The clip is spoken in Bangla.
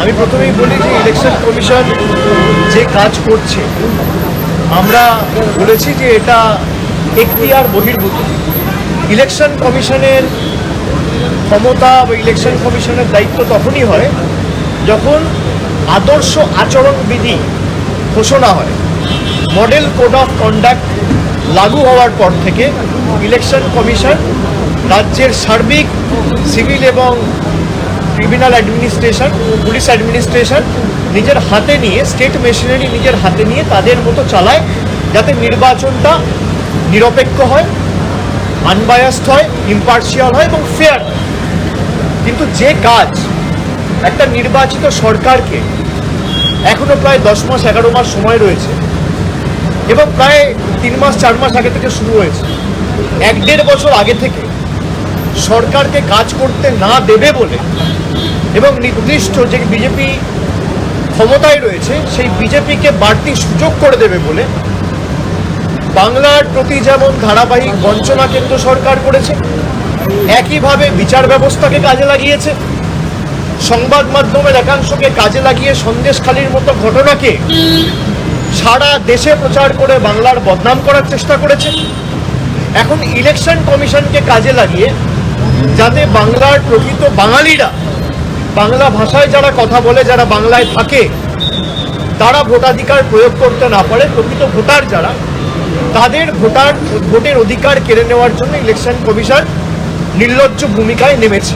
আমি প্রথমেই বলি যে ইলেকশন কমিশন যে কাজ করছে, আমরা বলেছি যে এটা এখতিয়ার বহির্ভূত। ইলেকশন কমিশনের ক্ষমতা বা ইলেকশন কমিশনের দায়িত্ব তখনই হয় যখন আদর্শ আচরণবিধি ঘোষণা হয়। মডেল কোড অফ কন্ডাক্ট লাগু হওয়ার পর থেকে ইলেকশন কমিশন রাজ্যের সার্বিক সিভিল এবং ক্রিমিনাল অ্যাডমিনিস্ট্রেশন পুলিশ অ্যাডমিনিস্ট্রেশন নিজের হাতে নিয়ে স্টেট মেশিনারি নিজের হাতে নিয়ে তাদের মতো চালায় যাতে নির্বাচনটা নিরপেক্ষ হয় আনবায়াসড হয় ইম্পার্শিয়াল হয় এবং ফেয়ার কিন্তু যে কাজ একটা নির্বাচিত সরকারকে এখনও প্রায় দশ মাস, এগারো মাস সময় রয়েছে এবং প্রায় তিন মাস, চার মাস আগে থেকে শুরু হয়েছে। এক দেড় বছর আগে থেকে সরকারকে কাজ করতে না দেবে বলে এবং নির্দিষ্ট যে বিজেপি ক্ষমতায় রয়েছে, সেই বিজেপিকে বাড়তি সুযোগ করে দেবে বলে বাংলার প্রতি যেমন ধারাবাহিক বঞ্চনা কেন্দ্র সরকার করেছে, একইভাবে বিচার ব্যবস্থাকে কাজে লাগিয়েছে। সংবাদ মাধ্যমের একাংশকে কাজে লাগিয়ে সন্দেশখালির মতো ঘটনাকে সারা দেশে প্রচার করে বাংলার বদনাম করার চেষ্টা করেছে। এখন ইলেকশন কমিশনকে কাজে লাগিয়ে যাতে বাংলার প্রকৃত বাঙালিরা বাংলা ভাষায় যারা কথা বলে, যারা বাংলায় থাকে, তারা ভোটাধিকার প্রয়োগ করতে না পারে। প্রকৃত ভোটার যারা, তাদের ভোটার, ভোটের অধিকার কেড়ে নেওয়ার জন্য ইলেকশন কমিশন নির্লজ্জ ভূমিকায় নেমেছে।